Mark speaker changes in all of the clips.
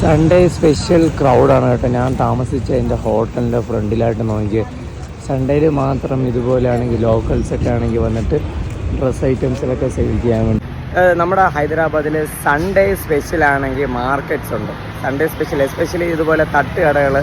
Speaker 1: Sunday special ക്രൗഡാണ് കേട്ടോ. ഞാൻ താമസിച്ച എന്റെ ഹോട്ടലിന്റെ ഫ്രണ്ടിലായിട്ട് നോക്കി സൺഡേയിൽ മാത്രം ഇതുപോലെയാണെങ്കിൽ ലോക്കൽസൊക്കെ ആണെങ്കിൽ വന്നിട്ട് ഡ്രസ് ഐറ്റംസിലൊക്കെ സെയിൽ ചെയ്യാൻ വേണ്ടി. നമ്മുടെ ഹൈദരാബാദിൽ സൺഡേ സ്പെഷ്യൽ ആണെങ്കിൽ മാർക്കറ്റ്സ് ഉണ്ട്. സൺഡേ സ്പെഷ്യൽ എസ്പെഷ്യലി ഇതുപോലെ തട്ടുകടകൾ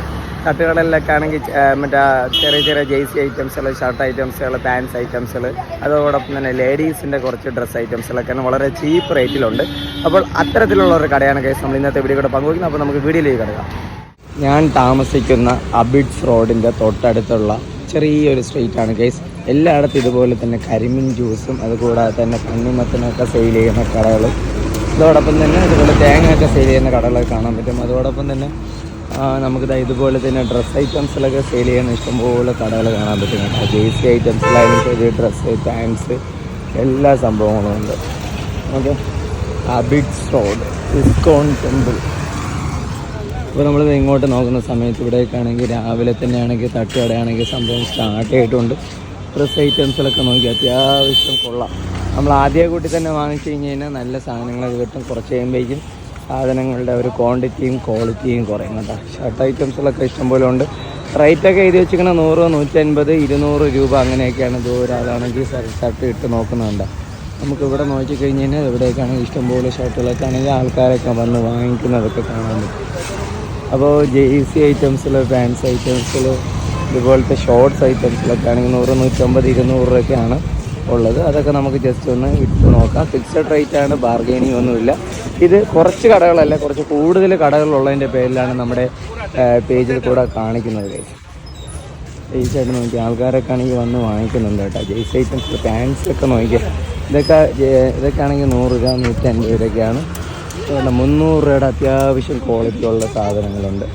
Speaker 1: തട്ടുകടലിലൊക്കെ ആണെങ്കിൽ മറ്റേ ചെറിയ ചെറിയ ജേഴ്സി ഐറ്റംസുകൾ ഷർട്ട് ഐറ്റംസുകൾ പാൻസ് ഐറ്റംസുകൾ അതോടൊപ്പം തന്നെ ലേഡീസിന്റെ കുറച്ച് ഡ്രസ്സ് ഐറ്റംസുകളൊക്കെ വളരെ ചീപ്പ് റേറ്റിലുണ്ട്. അപ്പോൾ അത്തരത്തിലുള്ള ഒരു കടയാണ് കേസ് നമ്മൾ ഇന്നത്തെ വീഡിയോ കൂടെ പങ്കുവയ്ക്കുന്നത്. അപ്പോൾ നമുക്ക് വീഡിയോയിലേക്ക് കിടക്കാം. ഞാൻ താമസിക്കുന്ന അബിഡ്സ് റോഡിന്റെ തൊട്ടടുത്തുള്ള ചെറിയൊരു സ്ട്രീറ്റാണ് കേസ് എല്ലായിടത്തും ഇതുപോലെ തന്നെ കരിമീൻ ജ്യൂസും അതുകൂടാതെ തന്നെ കണ്ണിമത്തനൊക്കെ സെയിൽ ചെയ്യുന്ന കടകൾ അതോടൊപ്പം തന്നെ ഇതുപോലെ തേങ്ങയൊക്കെ സെയിൽ ചെയ്യുന്ന കടകളൊക്കെ കാണാൻ പറ്റും. അതോടൊപ്പം തന്നെ നമുക്കിതാ ഇതുപോലെ തന്നെ ഡ്രസ്സ് ഐറ്റംസിലൊക്കെ സെയിൽ ചെയ്യുന്ന ഇഷ്ടംപോലെ കടകൾ കാണാൻ പറ്റും കേട്ടോ ജേഴ്സി ഐറ്റംസിലായാലും ശരി ഡ്രസ്സ് പാൻസ് എല്ലാ സംഭവങ്ങളും ഉണ്ട്. Okay Abids road ISKCON temple അപ്പോൾ നമ്മൾ ഇങ്ങോട്ട് നോക്കുന്ന സമയത്ത് ഇവിടേക്കാണെങ്കിൽ രാവിലെ തന്നെയാണെങ്കിൽ തട്ടുകടയാണെങ്കിൽ സംഭവം സ്റ്റാർട്ട് ചെയ്തിട്ടുണ്ട് ഡ്രസ് ഐറ്റംസിലൊക്കെ നോക്കി അത്യാവശ്യം കൊള്ളാം. നമ്മൾ ആദ്യ കൂട്ടി തന്നെ വാങ്ങിച്ചു കഴിഞ്ഞ് കഴിഞ്ഞാൽ നല്ല സാധനങ്ങളൊക്കെ കിട്ടും. കുറച്ച് കഴിയുമ്പോഴേക്കും സാധനങ്ങളുടെ ഒരു ക്വാണ്ടിറ്റിയും ക്വാളിറ്റിയും കുറയും കേട്ടോ. ഷർട്ട് ഐറ്റംസുകളൊക്കെ ഇഷ്ടംപോലെ ഉണ്ട്. റേറ്റൊക്കെ എഴുതി വെച്ചിരിക്കുന്ന നൂറ് നൂറ്റൻപത് ഇരുന്നൂറ് രൂപ അങ്ങനെയൊക്കെയാണ് ദൂരം അതാണെങ്കിൽ ഷർട്ട് ഇട്ട് നോക്കുന്നുണ്ട്. നമുക്ക് ഇവിടെ നോക്കി കഴിഞ്ഞ് കഴിഞ്ഞാൽ ഇവിടേക്കാണെങ്കിൽ ഇഷ്ടംപോലെ ഷർട്ടുകളൊക്കെ ആണെങ്കിൽ ആൾക്കാരൊക്കെ വന്ന് വാങ്ങിക്കുന്നതൊക്കെ കാണാൻ പറ്റും. അപ്പോൾ ജേഴ്സി ഐറ്റംസിൽ പാൻസ് ഐറ്റംസിൽ ഇതുപോലത്തെ ഷോർട്സ് ഐറ്റംസിലൊക്കെ ആണെങ്കിൽ നൂറ് നൂറ്റമ്പത് ഇരുന്നൂറ് രൂപയൊക്കെയാണ് ഉള്ളത്. അതൊക്കെ നമുക്ക് ജസ്റ്റ് ഒന്ന് ഇട്ട് നോക്കാം. ഫിക്സഡ് റേറ്റ് ആണ് ബാർഗൈനിങ് ഒന്നുമില്ല. ഇത് കുറച്ച് കടകളല്ല കുറച്ച് കൂടുതൽ കടകളുള്ളതിന്റെ പേരിലാണ് നമ്മുടെ പേജിൽ കൂടെ കാണിക്കുന്നത് guys. ഈ സൈഡ് നോക്കി ആൾക്കാരൊക്കെ ആണെങ്കിൽ വന്ന് വാങ്ങിക്കുന്നുണ്ട് കേട്ടോ. ജെയ്സ് ഐറ്റംസ് പാൻസ് ഒക്കെ നോക്കിയാൽ ഇതൊക്കെ ഇതൊക്കെ ആണെങ്കിൽ നൂറ് രൂപ നൂറ്റൻപത് രൂപയൊക്കെയാണ് മുന്നൂറ് രൂപയുടെ അത്യാവശ്യം ക്വാളിറ്റി ഉള്ള സാധനങ്ങളുണ്ട്.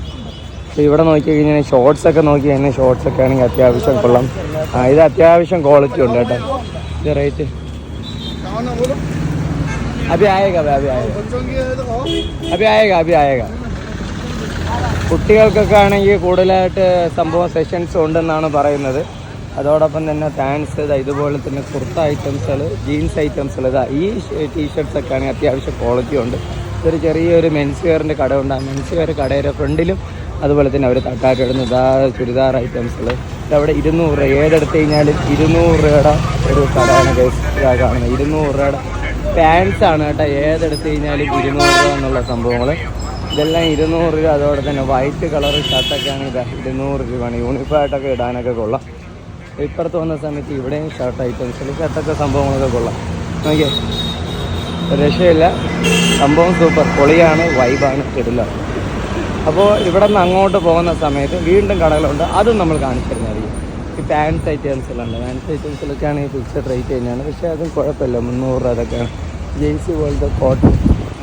Speaker 1: അപ്പോൾ ഇവിടെ നോക്കി കഴിഞ്ഞാൽ ഷോർട്സ് ഒക്കെ നോക്കി കഴിഞ്ഞാൽ ഷോർട്സ് ഒക്കെ ആണെങ്കിൽ അത്യാവശ്യം കൊള്ളാം. ഇത് അത്യാവശ്യം ക്വാളിറ്റി ഉണ്ട് കേട്ടോ. ഇത് റേറ്റ് അഭി ആയേഗ അഭി ആയേഗ അഭി ആയേഗ അഭി ആയേഗ കുട്ടികൾക്കൊക്കെ ആണെങ്കിൽ കൂടുതലായിട്ട് സംഭവം സെഷൻസ് ഉണ്ടെന്നാണ് പറയുന്നത്. അതോടൊപ്പം തന്നെ പാൻസ് ഇതാ ഇതുപോലെ തന്നെ കുർത്ത ഐറ്റംസുകൾ ജീൻസ് ഐറ്റംസുകൾ ഇതാ ഈ ടീഷർട്ട്സൊക്കെ ആണെങ്കിൽ അത്യാവശ്യം ക്വാളിറ്റി ഉണ്ട്. ഇതൊരു ചെറിയൊരു മെൻസ് വെയറിന്റെ കട ഉണ്ട്. ആ മെൻസ് വെയർ കടയുടെ ഫ്രണ്ടിലും അതുപോലെ തന്നെ അവർ തട്ടാക്കിടുന്ന. ഇതാ ചുരിദാർ ഐറ്റംസുകൾ ഇതവിടെ ഇരുന്നൂറ് രൂപ. ഏതെടുത്ത് കഴിഞ്ഞാലും ഇരുന്നൂറ് രൂപയുടെ ഒരു കടയാണ് ഇതാ കാണുന്നത്. ഇരുന്നൂറ് രൂപയുടെ പാൻസ് ആണ് കേട്ടോ. ഏതെടുത്ത് കഴിഞ്ഞാലും ഇരുന്നൂറ് രൂപ എന്നുള്ള സംഭവങ്ങൾ ഇതെല്ലാം ഇരുന്നൂറ് രൂപ. അതോടെ തന്നെ വൈറ്റ് കളർ ഷർട്ടൊക്കെ ആണ് ഇതാ ഇരുന്നൂറ് രൂപയാണ്. യൂണിഫോം ആയിട്ടൊക്കെ ഇടാനൊക്കെ കൊള്ളാം. ഇപ്പുറത്ത് വന്ന സമയത്ത് ഇവിടെയും ഷർട്ട് ഐറ്റംസിൽ ഷർട്ടൊക്കെ സംഭവങ്ങളൊക്കെ കൊള്ളാം. നോക്കിയേ. രക്ഷയില്ല. സംഭവം സൂപ്പർ പൊളിയാണ് വൈബാണ് കിടില്ല അപ്പോൾ ഇവിടെ നിന്ന് അങ്ങോട്ട് പോകുന്ന സമയത്ത് വീണ്ടും കടകളുണ്ട്. അതും നമ്മൾ കാണിച്ചു തരുന്നതായിരിക്കും. ഈ പാൻസ് ഐറ്റംസിലുണ്ട് പാൻസ് ഐറ്റംസിലൊക്കെ ആണെങ്കിൽ ഫിക്സഡ് റേറ്റ് തന്നെയാണ്. പക്ഷേ അതും കുഴപ്പമില്ല. മുന്നൂറ് രൂപ അതൊക്കെയാണ് ജെയ്സി പോലത്തെ കോട്ടൺ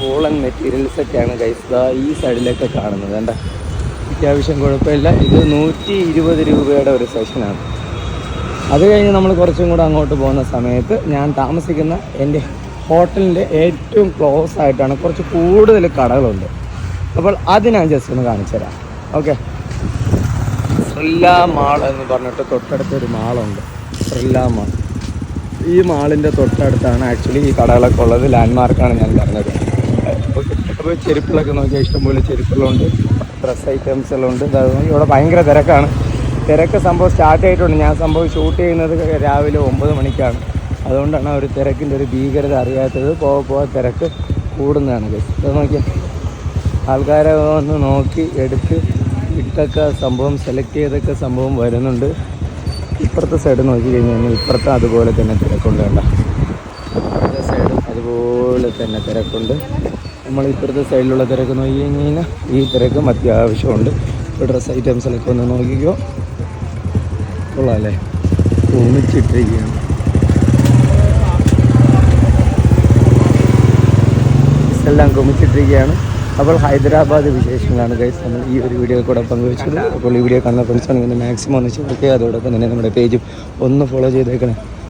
Speaker 1: വൂളൻ മെറ്റീരിയൽസൊക്കെയാണ് ഗൈസ് ഈ സൈഡിലൊക്കെ കാണുന്നത് കണ്ട? അത്യാവശ്യം കുഴപ്പമില്ല. ഇത് നൂറ്റി ഇരുപത് രൂപയുടെ ഒരു സെഷനാണ് അത് കഴിഞ്ഞ് നമ്മൾ കുറച്ചും കൂടെ അങ്ങോട്ട് പോകുന്ന സമയത്ത് ഞാൻ താമസിക്കുന്ന എന്റെ ഹോട്ടലിന്റെ ഏറ്റവും ക്ലോസ് ആയിട്ടാണ് കുറച്ച് കൂടുതൽ കടകളുണ്ട്. അപ്പോൾ അത് ഞാൻ ജസ്റ്റ് ഒന്ന് കാണിച്ചു തരാം ഓക്കെ ശ്രില്ല മാൾ എന്ന് പറഞ്ഞിട്ട് തൊട്ടടുത്തൊരു മാളുണ്ട്. ത്രില്ലാ മാൾ. ഈ മാളിന്റെ തൊട്ടടുത്താണ് ആക്ച്വലി ഈ കടകളൊക്കെ ഉള്ളത്. ലാൻഡ്മാർക്കാണ് ഞാൻ പറഞ്ഞത്. അപ്പോൾ ചെരുപ്പുകളൊക്കെ നോക്കിയാൽ ഇഷ്ടംപോലെ ചെരുപ്പുകളുണ്ട്. ഡ്രസ് ഐറ്റംസ് എല്ലാം ഉണ്ട്. ഇവിടെ ഭയങ്കര തിരക്കാണ്. തിരക്ക് സംഭവം സ്റ്റാർട്ട് ആയിട്ടുണ്ട്. ഞാൻ സംഭവം ഷൂട്ട് ചെയ്യുന്നത് രാവിലെ ഒമ്പത് മണിക്കാണ്. അതുകൊണ്ടാണ് ഒരു തിരക്കിന്റെ ഒരു ഭീകരത അറിയാത്തത്. പോകെ പോകെ തിരക്ക് കൂടുന്നതാണ് ഗസ് നോക്കിയാൽ ആൾക്കാരെ വന്ന് നോക്കി എടുത്ത് ഇട്ടൊക്കെ സംഭവം സെലക്ട് ചെയ്തൊക്കെ സംഭവം വരുന്നുണ്ട്. ഇപ്പുറത്തെ സൈഡ് നോക്കി കഴിഞ്ഞ് കഴിഞ്ഞാൽ ഇപ്പുറത്തെ അതുപോലെ തന്നെ തിരക്കുണ്ട് വേണ്ട ഇപ്പുറത്തെ സൈഡും അതുപോലെ തന്നെ തിരക്കുണ്ട്. നമ്മൾ ഇപ്പുറത്തെ സൈഡിലുള്ള തിരക്ക് നോക്കി കഴിഞ്ഞ് കഴിഞ്ഞാൽ ഈ തിരക്കും അത്യാവശ്യമുണ്ട്. ഇപ്പോൾ ഡ്രസ് ഐറ്റംസിലൊക്കെ ഒന്ന് നോക്കിക്കോ. കൊള്ളാം അല്ലേ ഒന്നിച്ചിട്ടിരിക്കുകയാണ് എല്ലാം കുമിച്ചിട്ടിരിക്കുകയാണ്. അപ്പോൾ ഹൈദരാബാദ് വിശേഷങ്ങളാണ് ഗൈസ് നമ്മൾ ഈ ഒരു വീഡിയോ കൂടെ പങ്കുവച്ചത് അപ്പോൾ ഈ വീഡിയോ കാണുന്ന ഫ്രണ്ട്സ് ആണെങ്കിൽ മാക്സിമം ഒന്ന് ചോദിക്കുക അതോടൊപ്പം തന്നെ നമ്മുടെ പേജും ഒന്ന് ഫോളോ ചെയ്തേക്കണേ.